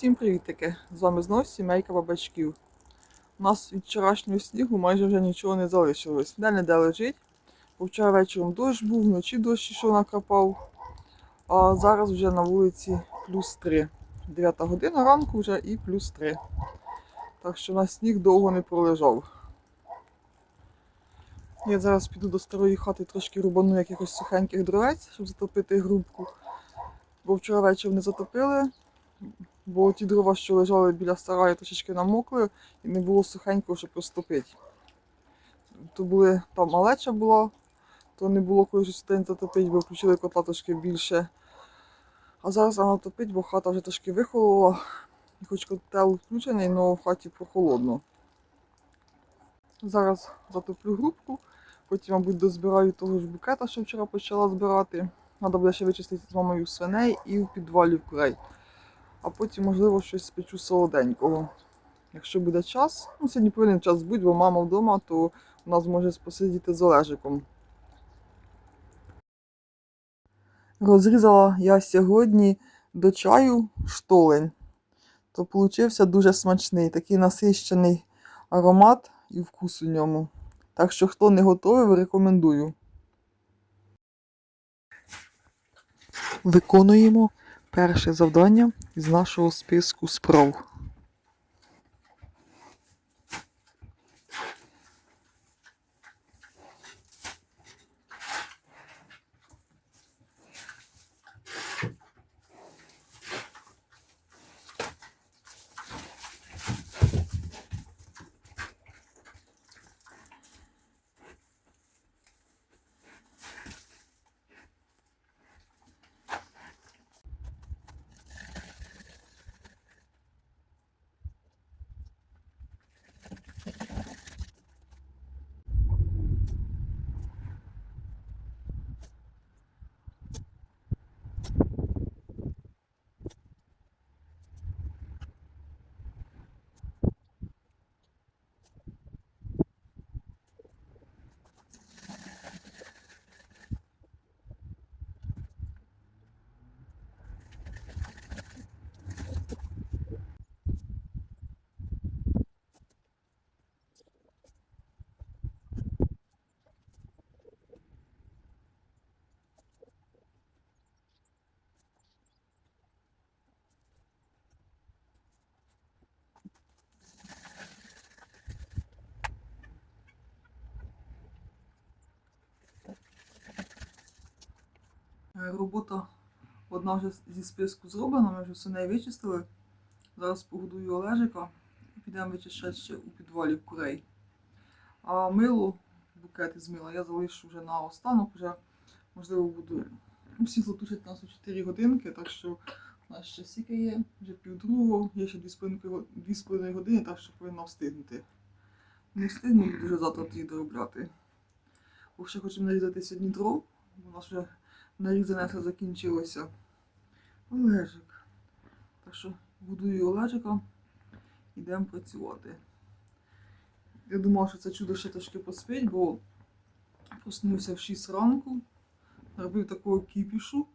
Всім привітики! З вами знов сімейка бабачків. У нас від вчорашнього снігу майже вже нічого не залишилось. Де не де лежить. Бо вчора вечором дощ був, вночі дощ ішов накапав. А зараз вже на вулиці плюс 3. 9 година ранку вже і плюс 3. Так що у нас сніг довго не пролежав. Я зараз піду до старої хати трошки рубану якихось сухеньких дровець, щоб затопити грубку. Бо вчора вечором не затопили, бо ті дрова, що лежали біля сараю, трошечки намокли і не було сухенького, щоб розтопити. То були, там малеча була, то не було коли щось затопити, бо включили котла трошки більше. А зараз вона топить, бо хата вже трошки вихолола. І хоч котел включений, але в хаті прохолодно. Зараз затоплю грубку, потім, мабуть, дозбираю того ж букета, що вчора почала збирати. Треба буде ще вичистити з мамою свиней і в підвалі в курей. А потім, можливо, щось спечу солоденького. Якщо буде час, ну сьогодні повинен час бути, бо мама вдома, то у нас може посидіти з Олежиком. Розрізала я сьогодні до чаю штолень. То получився дуже смачний, такий насищений аромат і вкус у ньому. Так що, хто не готовий, рекомендую. Виконуємо перше завдання з нашого списку справ. Робота одна вже зі списку зроблена, ми вже все неї вичистили. Зараз погодую Олежика і підемо вичищати ще у підвалі курей. А мило, букети з мила я залишу вже на останок, вже можливо буду. Світло тушить нас у 4 годинки, так що у нас ще сіки є, вже півдругого, є ще 2,5 години, так що повинна встигнути. Не встигну, буду вже завтра тоді доробляти. Бо ще хочемо нарізати сьогодні дров, бо у нас вже нарізане все закінчилося. Олежик. Так що будую Олежика, йдемо працювати. Я думала, що це чудо ще трошки поспить, бо проснувся в 6 ранку, робив такого кіпішу.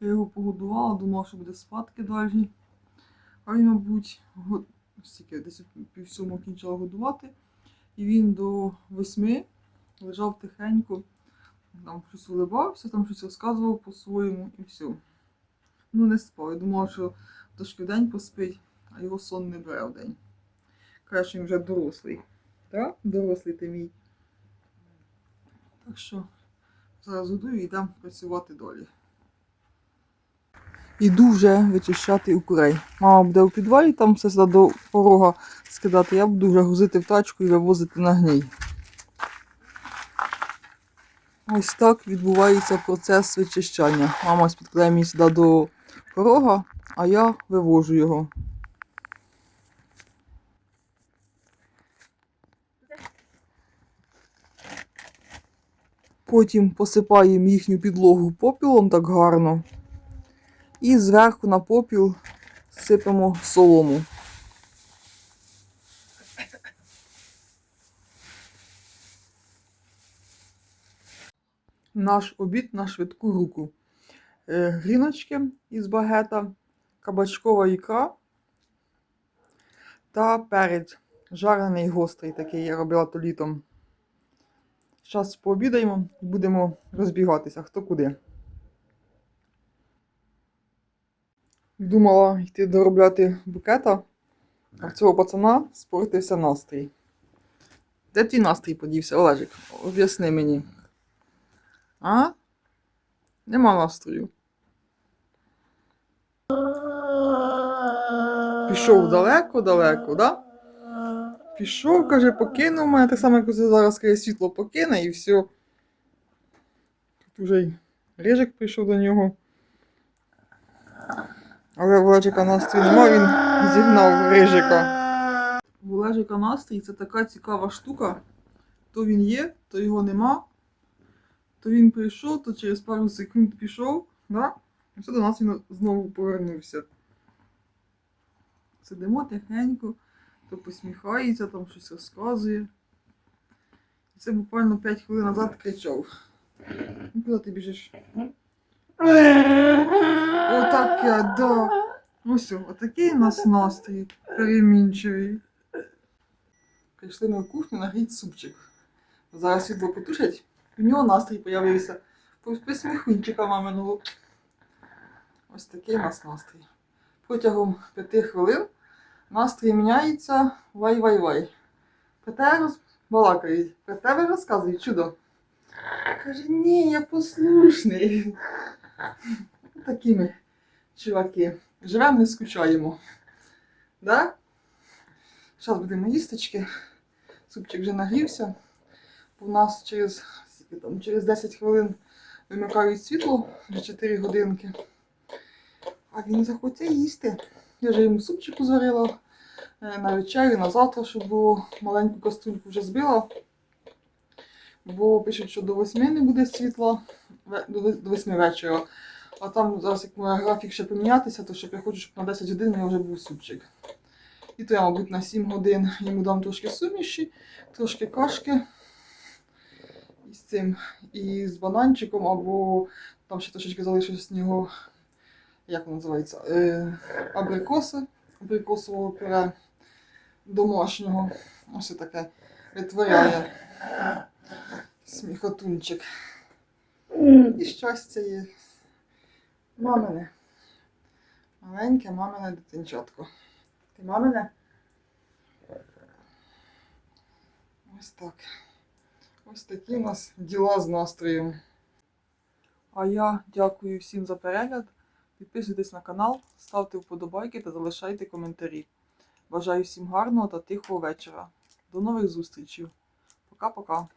Я його погодувала, думала, що буде спадки далі. А він, мабуть, го- стільки, десь пів сьомого кінчала годувати. І він до восьми лежав тихенько там щось улибався, там щось розказував по-своєму і все. Ну, не спав. Я думала, що трошки день поспить, а його сон не бере в день. Що він вже дорослий. Так? Дорослий ти мій. Так що зараз годую і йдемо працювати далі. Іду вже вичищати у курей. Мама буде у підвалі, там все сюди до порога скидати. Я буду вже грузити в тачку і вивозити на гній. Ось так відбувається процес вичищання. Мама підкладає мені сюди до порога, а я вивожу його. Потім посипаємо їхню підлогу попілом так гарно. І зверху на попіл сипемо солому. Наш обід на швидку руку. Е, Гріночки із багета, кабачкова ікра та перець жарений гострий такий, я робила то літом. Зараз пообідаємо і будемо розбігатися, хто куди. Думала йти доробляти букета, а в цього пацана спортився настрій. Де твій настрій подівся, Олежик? Об'ясни мені. А? Нема настрою. Пішов далеко-далеко, да? Пішов, каже, покинув мене, так само, як зараз каже, світло покине і все. Тут вже й рижик прийшов до нього. Але в настрій нема, він зігнав рижика. В Олежика настрій це така цікава штука. То він є, то його нема. То він прийшов, то через пару секунд пішов, да? і все до нас він знову повернувся. Сидимо тихенько, то посміхається, там щось розказує. І це буквально 5 хвилин назад кричав. Ну куди ти біжиш? Отаке, да. Ось, отакий у нас настрій перемінчивий. Прийшли в кухню нагріть супчик. Зараз світло потушать, у нього настрій появився. Посміхунчика маминого. Ось такий у нас настрій. Протягом п'яти хвилин настрій міняється вай-вай-вай. Тебе розбалакають, про тебе розказують чудо. Каже, ні, я послушний. Такі ми чуваки. Живемо, не скучаємо. Да? Зараз будемо їсточки. Супчик вже нагрівся. У нас через, там, через 10 хвилин вимикають світло, вже 4 годинки. А він захоче їсти. Я вже йому супчику зварила е, на вечерю, на завтра, щоб було маленьку каструльку вже збила. Бо пишуть, що до 8 не буде світла, до 8 вечора. А там зараз, як має графік ще помінятися, то щоб я хочу, щоб на 10 годин мене вже був супчик. І то я, мабуть, на 7 годин йому дам трошки суміші, трошки кашки цим, і з бананчиком, або там ще трошечки залишилось з нього, як воно називається, е, абрикоси, абрикосового пюре домашнього. Ось таке витворяє сміхотунчик. І щастя є. Мамине. Маленьке мамине дитинчатко. Ти мамине? Ось так. Ось такі у нас діла з настроєм. А я дякую всім за перегляд. Підписуйтесь на канал, ставте вподобайки та залишайте коментарі. Бажаю всім гарного та тихого вечора. До нових зустрічей. Пока-пока.